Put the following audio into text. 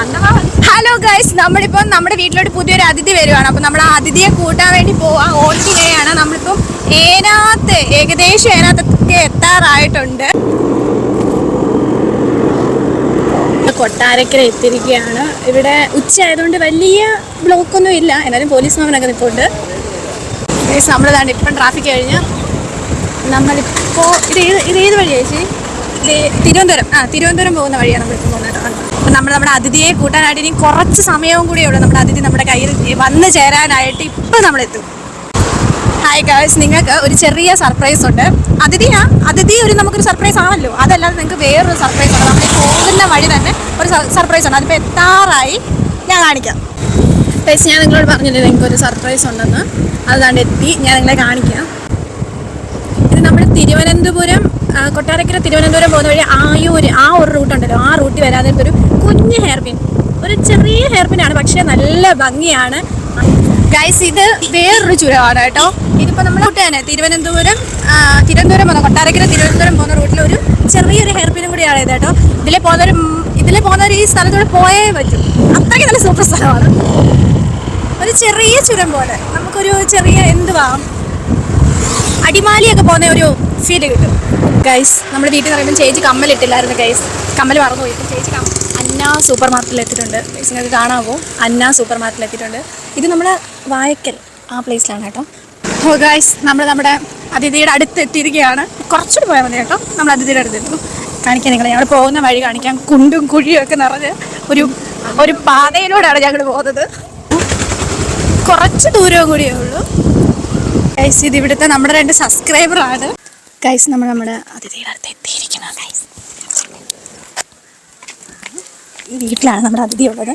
Hello guys നമ്മളിപ്പം നമ്മുടെ വീട്ടിലോട്ട് പുതിയൊരു അതിഥി വരുവാണ്. അപ്പം നമ്മൾ ആ അതിഥിയെ കൂട്ടാൻ വേണ്ടി പോവാ. ഓട്ടിങ്ങനെയാണ് നമ്മളിപ്പം ഏനാത്ത് ഏകദേശം ഏനാത്തൊക്കെ എത്താറായിട്ടുണ്ട്. കൊട്ടാരക്കര എത്തിയിരിക്കുകയാണ്. ഇവിടെ ഉച്ച ആയതുകൊണ്ട് വലിയ ബ്ലോക്കൊന്നും ഇല്ല. എന്നാലും പോലീസ് മാമനൊക്കെ നിൽപ്പുണ്ട് നമ്മളിതാണ് ഇപ്പം ട്രാഫിക് കഴിഞ്ഞ് നമ്മളിപ്പോൾ ഇത് ഏത് ഇത് ഏത് വഴിയാണ് ചേച്ചി? തിരുവനന്തപുരം ആ തിരുവനന്തപുരം പോകുന്ന വഴിയാണ് നമ്മളിപ്പോൾ പോകുന്നത് അപ്പം നമ്മൾ നമ്മുടെ അതിഥിയെ കൂട്ടാനായിട്ട് ഇനി കുറച്ച് സമയവും കൂടിയേ ഉള്ളൂ നമ്മുടെ അതിഥി നമ്മുടെ കയ്യിൽ വന്ന് ചേരാനായിട്ട് ഇപ്പം നമ്മളെത്തും. ഹായ് ഗേൾസ് നിങ്ങൾക്ക് ഒരു ചെറിയ സർപ്രൈസ് ഉണ്ട്. അതിഥിയാ അതിഥി ഒരു നമുക്കൊരു സർപ്രൈസ് ആണല്ലോ. അതല്ലാതെ നിങ്ങൾക്ക് വേറൊരു സർപ്രൈസ് ഉണ്ട്. നമ്മൾ പോകുന്ന വഴി തന്നെ ഒരു സർപ്രൈസ് ഉണ്ട് അതിപ്പോൾ എത്താറായി. ഞാൻ കാണിക്കാം. ഗൈസ് ഞാൻ നിങ്ങളോട് പറഞ്ഞില്ലേ നിങ്ങൾക്ക് ഒരു സർപ്രൈസ് ഉണ്ടെന്ന് അതാണ് എത്തി. ഞാൻ നിങ്ങളെ കാണിക്കാം. ഇത് നമ്മൾ തിരുവനന്തപുരം കൊട്ടാരക്കര തിരുവനന്തപുരം പോകുന്ന വഴി ആയൂര് ആ ഒരു റൂട്ട് ഉണ്ടല്ലോ. ആ റൂട്ടിൽ വരാതെ ഒരു കുഞ്ഞ് ഹെയർപിൻ ഒരു ചെറിയ ഹെയർ പിൻ ആണ് പക്ഷേ നല്ല ഭംഗിയാണ്. ഗൈസ് ഇത് വേറൊരു ചുരമാണ് കേട്ടോ. ഇതിപ്പോൾ നമ്മൾ റൂട്ട് തന്നെ തിരുവനന്തപുരം തിരുവനന്തപുരം പോകുന്ന കൊട്ടാരക്കര തിരുവനന്തപുരം പോകുന്ന റൂട്ടിൽ ഒരു ചെറിയൊരു ഹെയർ പിനും കൂടിയാണ് ഇത് കേട്ടോ. ഇതിലെ പോകുന്നവർ ഇതിലെ പോകുന്നവർ ഈ സ്ഥലത്തോട് പോയേ പറ്റും. അത്രയ്ക്ക് നല്ല സൂപ്പർ സ്ഥലമാണ്. ഒരു ചെറിയ ചുരം പോലെ. നമുക്കൊരു ചെറിയ എന്തുവാ അടിമാലിയൊക്കെ പോകുന്ന ഒരു ഫീൽ കിട്ടും. ഗൈസ് നമ്മുടെ വീട്ടിൽ നിന്ന് പറയുമ്പോൾ ചേച്ചി കമ്മലിട്ടില്ലായിരുന്നു ഗൈസ് കമ്മൽ മറന്നുപോയി. പോയി ചേച്ചി അന്ന സൂപ്പർ മാർക്കറ്റിൽ എത്തിയിട്ടുണ്ട്. ഗൈസ് നിങ്ങൾക്ക് കാണാമോ അന്ന സൂപ്പർ മാർക്കറ്റിൽ എത്തിയിട്ടുണ്ട്. ഇത് നമ്മുടെ വായക്കൽ ആ പ്ലേസിലാണ് കേട്ടോ. ഓ ഗൈസ് നമ്മൾ നമ്മുടെ അതിഥിയുടെ അടുത്ത് എത്തിയിരിക്കുകയാണ്. കുറച്ചുകൂടി പോയാൽ മതി കേട്ടോ. നമ്മൾ അതിഥിയുടെ അടുത്ത് എത്തും കാണിക്കാൻ നിങ്ങളെ. ഞങ്ങൾ പോകുന്ന വഴി കാണിക്കാം. കുണ്ടും കുഴിയും ഒക്കെ നിറഞ്ഞ് ഒരു ഒരു പാതയിലൂടെയാണ് ഞങ്ങൾ പോകുന്നത്. കുറച്ച് ദൂരവും കൂടിയേ ഉള്ളൂ. ഗൈസ് ഇത് ഇവിടുത്തെ നമ്മുടെ രണ്ട് സബ്സ്ക്രൈബറാണ് ഗൈസ് നമ്മൾ നമ്മുടെ അതിഥിയുടെ അടുത്ത് എത്തിയിരിക്കണം ഗൈസ് വീട്ടിലാണ് നമ്മുടെ അതിഥി ഉള്ളത്.